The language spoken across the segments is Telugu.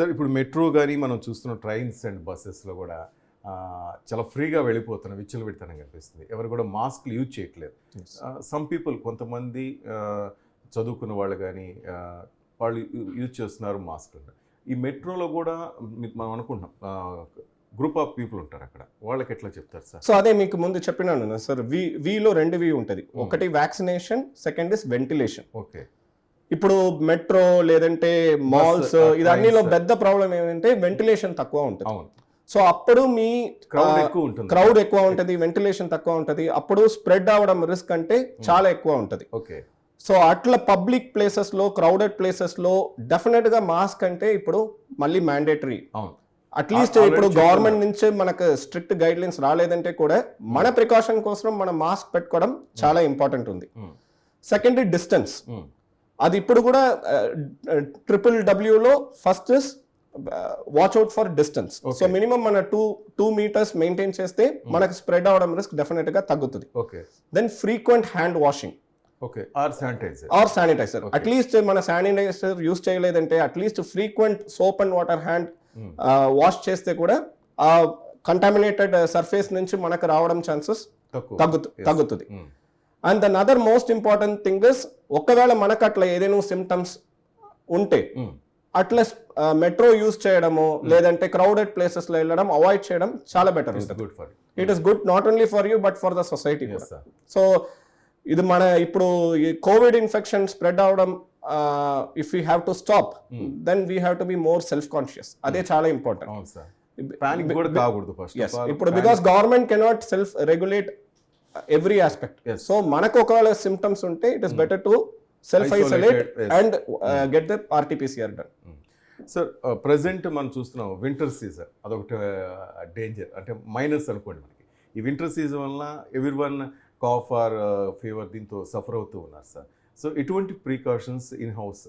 సార్ ఇప్పుడు మెట్రో కానీ మనం చూస్తున్న ట్రైన్స్ అండ్ బస్సెస్లో కూడా చాలా ఫ్రీగా వెళ్ళిపోతున్న విచ్చలు పెడతానం కనిపిస్తుంది. ఎవరు కూడా మాస్క్లు యూజ్ చేయట్లేదు. సమ్ పీపుల్ కొంతమంది చదువుకున్న వాళ్ళు కానీ వాళ్ళు యూజ్ చేస్తున్నారు మాస్క్లు ఈ మెట్రోలో కూడా మనం అనుకుంటున్నాం గ్రూప్ ఆఫ్ పీపుల్ ఉంటారు అక్కడ. వాళ్ళకి ఎట్లా చెప్తారు సార్? సో అదే మీకు ముందు చెప్పినాను సార్ వి విలో రెండు వి ఉంటుంది. ఒకటి vaccination second is ventilation. Okay. ఇప్పుడు మెట్రో లేదంటే మాల్స్ ఇదన్నీలో. పెద్ద ప్రాబ్లం ఏమంటే వెంటిలేషన్ తక్కువ ఉంటుంది. సో అప్పుడు మీ క్రౌడ్ ఎక్కువ ఉంటుంది. క్రౌడ్ ఎక్కువ ఉంటుంది వెంటిలేషన్ తక్కువ ఉంటుంది. అప్పుడు స్ప్రెడ్ అవ్వడం రిస్క్ అంటే చాలా ఎక్కువ ఉంటుంది. ఓకే సో అట్లా పబ్లిక్ ప్లేసెస్లో క్రౌడెడ్ ప్లేసెస్లో డెఫినెట్గా మాస్క్ అంటే ఇప్పుడు మళ్ళీ మ్యాండేటరీ అవును. అట్లీస్ట్ ఇప్పుడు. గవర్నమెంట్ నుంచి మనకు స్ట్రిక్ట్ గైడ్ లైన్స్ రాలేదంటే కూడా మన ప్రికాషన్ కోసం మనం మాస్క్ పెట్టుకోవడం చాలా ఇంపార్టెంట్ ఉంది. Second distance. అది ఇప్పుడు కూడా triple డబ్ల్యూలో first is watch out for distance so. Minimum మన టూ టూ మీటర్స్ మెయింటైన్ చేస్తే మనకు స్ప్రెడ్ అవడం రిస్క్ డెఫినెట్గా తగ్గుతుంది okay then frequent hand washing okay or sanitiser or sanitiser Okay. At least మన శానిటైజర్ యూస్ చేయలేదంటే at least frequent soap and water hand. Wash చేస్తే కూడా ఆ కంటామినేటెడ్ సర్ఫేస్ నుంచి మనకు రావడం ఛాన్సెస్. తగ్గుతుంది Mm. And then other most important thing is ఒకవేళ మనకు అట్లా ఏదైనా సిమ్టమ్స్ ఉంటే. అట్లా మెట్రో యూస్ చేయడము లేదంటే క్రౌడెడ్ ప్లేసెస్లో వెళ్ళడం అవాయిడ్ చేయడం చాలా better. It is good not only for you but for the society. So ఇది మన ఇప్పుడు కోవిడ్ ఇన్ఫెక్షన్ స్ప్రెడ్ అవడం if you have to stop then we have to be more self conscious అదే చాలా ఇంపార్టెంట్ ఇప్పుడు because government cannot self regulate every aspect. So మనకు ఒకవేళ సిమ్టమ్స్ ఉంటే it is better to self isolate. And get the RTPCR done sir present uh, మనం చూస్తున్నాం వింటర్ సీజన్ అదొకటి డేంజర్ అంటే మైనస్ అనుకోండి మనకి. ఈ వింటర్ సీజన్ వల్ల every one cough or fever దీంతో సఫర్ అవుతూ ఉన్నారు సార్ సో ఇటువంటి ప్రికాషన్స్ ఇన్ హౌస్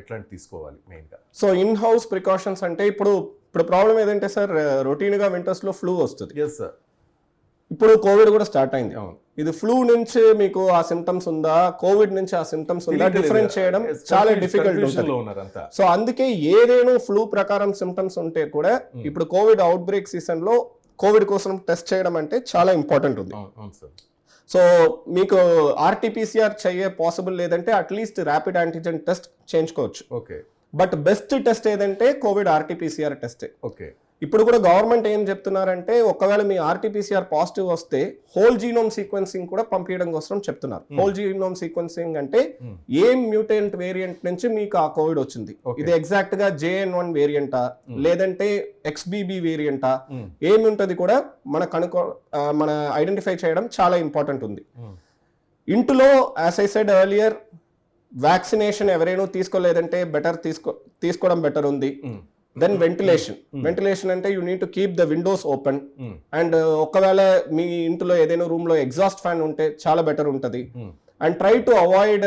ఎట్లాంటి తీసుకోవాలి మెయిన్గా సో ఇన్ హౌస్ ప్రికాషన్స్ అంటే ఇప్పుడు ఇప్పుడు ప్రాబ్లం ఏదంటే సార్ రొటీన్గా వింటర్స్లో ఫ్లూ వస్తుంది. ఎస్ సార్ ఇప్పుడు కోవిడ్ కూడా స్టార్ట్ అయింది. ఇది ఫ్లూ నుంచి మీకు ఆ సిమ్టమ్స్ ఉందా? కోవిడ్ నుంచి ఆ సిమ్టమ్స్ ఉందా? డిఫరెంట్ చేయడం చాలా డిఫికల్ట్ సో అందుకే ఏదేనో ఫ్లూ ప్రకారం సిమ్టమ్స్ ఉంటే కూడా ఇప్పుడు కోవిడ్ అవుట్ బ్రేక్ సీజన్లో కోవిడ్ కోసం టెస్ట్ చేయడం అంటే చాలా ఇంపార్టెంట్ ఉంది. సో మీకు ఆర్టీపీసీఆర్ చేయే పాసిబుల్ లేదంటే at least rapid antigen test చేయించుకోవచ్చు. ఓకే. బట్ బెస్ట్ టెస్ట్ ఏదంటే కోవిడ్ ఆర్టీపీసీఆర్ టెస్టే ఓకే. ఇప్పుడు కూడా గవర్నమెంట్ ఏం చెప్తున్నారంటే ఒకవేళ మీ ఆర్టీపీసీఆర్ పాజిటివ్ వస్తే హోల్ జీనోమ్ సీక్వెన్సింగ్ కూడా పంపించడం కోసం చెప్తున్నారు హోల్ జీనోమ్ సీక్వెన్సింగ్ అంటే Hmm. ఏ మ్యూటెంట్ వేరియంట్ నుంచి మీకు ఆ కోవిడ్ వచ్చింది. ఇది ఎగ్జాక్ట్గా జేఎన్ వన్ వేరియంటా లేదంటే ఎక్స్బీబీ వేరియంటా. ఏమి ఉంటుంది కూడా మన కనుక్కో ఆ, మన ఐడెంటిఫై చేయడం చాలా ఇంపార్టెంట్ ఉంది. ఇంట్లో as I said earlier vaccination ఎవరైనా తీసుకోలేదంటే బెటర్ తీసుకో తీసుకోవడం బెటర్ ఉంది. దెన్ వెంటిలేషన్ వెంటిలేషన్ అంటే you need to keep the windows open. And ఒకవేళ మీ ఇంట్లో ఏదైనా రూమ్లో ఎగ్జాస్ట్ ఫ్యాన్ ఉంటే చాలా బెటర్ ఉంటుంది. And try to avoid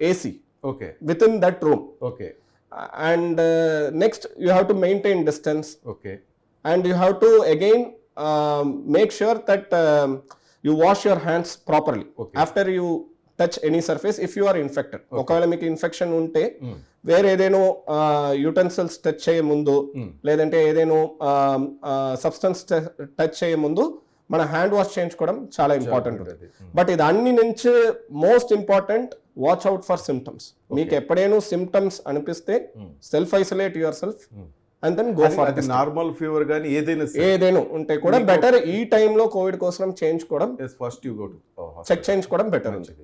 AC okay with in that room okay and next you have to maintain distance okay and you have to again um, make sure that um, you wash your hands properly. Touch any surface if you are infected ఒకవేళ మీకు ఇన్ఫెక్షన్ ఉంటే. వేరే ఏదైనా యూటెన్సిల్స్ టచ్ చేయ ముందు. లేదంటే ఏదైనా సబ్స్టెన్స్ టచ్ చేయ ముందు మన హ్యాండ్ వాష్ చేయించుకోవడం చాలా ఇంపార్టెంట్ ఉంటుంది ఉంటుంది. బట్ ఇది అన్ని నుంచి most important watch out for symptoms మీకు ఎప్పుడైనా సిమ్టమ్స్ అనిపిస్తే. Self isolate yourself. And then go for normal fever కానీ ఏదైనా ఏదైనా ఉంటే కూడా బెటర్ ఈ టైంలో కోవిడ్ కోసం చేయించుకోవడం first you go to check చేయించుకోవడం బెటర్ ఉంది